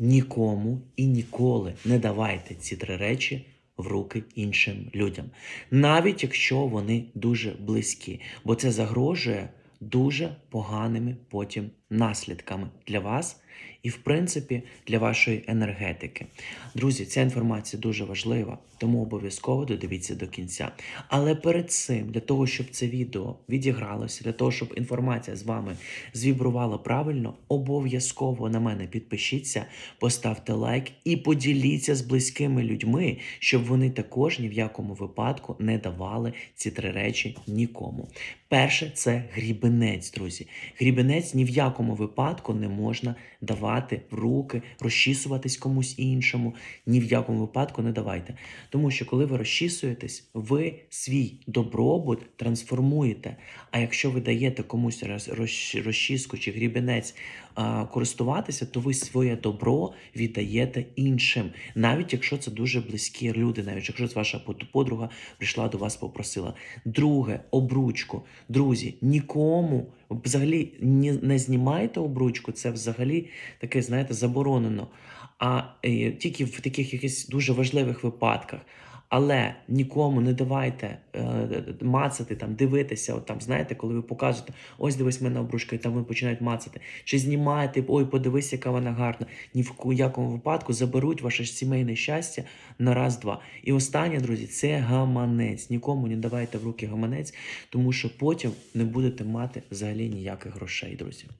нікому і ніколи не давайте ці три речі в руки іншим людям, навіть якщо вони дуже близькі, бо це загрожує дуже поганими потім наслідками для вас і, в принципі, для вашої енергетики. Друзі, ця інформація дуже важлива, тому обов'язково додивіться до кінця. Але перед цим, для того, щоб це відео відігралося, для того, щоб інформація з вами звібрувала правильно, обов'язково на мене підпишіться, поставте лайк і поділіться з близькими людьми, щоб вони також ні в якому випадку не давали ці три речі нікому. Перше це грібенець, друзі. Грібенець ні в якому випадку не можна давати в руки, розчісуватись комусь іншому. Ні в якому випадку не давайте. Тому що коли ви розчісуєтесь, ви свій добробут трансформуєте. А якщо ви даєте комусь роз- розч- розчіску чи грібенець користуватися, то ви своє добро віддаєте іншим, навіть якщо це дуже близькі люди, навіть якщо ваша подруга прийшла до вас, попросила. Друге, обручку. Друзі, нікому взагалі не знімайте обручку, це взагалі таке, знаєте, заборонено. А е, тільки в таких якихось дуже важливих випадках. Але нікому не давайте е, мацати, там, дивитися, от там, знаєте, коли ви показуєте, ось дивись мене обручка, і там вони починають мацати. Чи знімаєте, ой, подивись, яка вона гарна. Ні в якому випадку заберуть ваше сімейне щастя на раз-два. І останнє, друзі, це гаманець. Нікому не давайте в руки гаманець, тому що потім не будете мати взагалі ніяких грошей, друзі.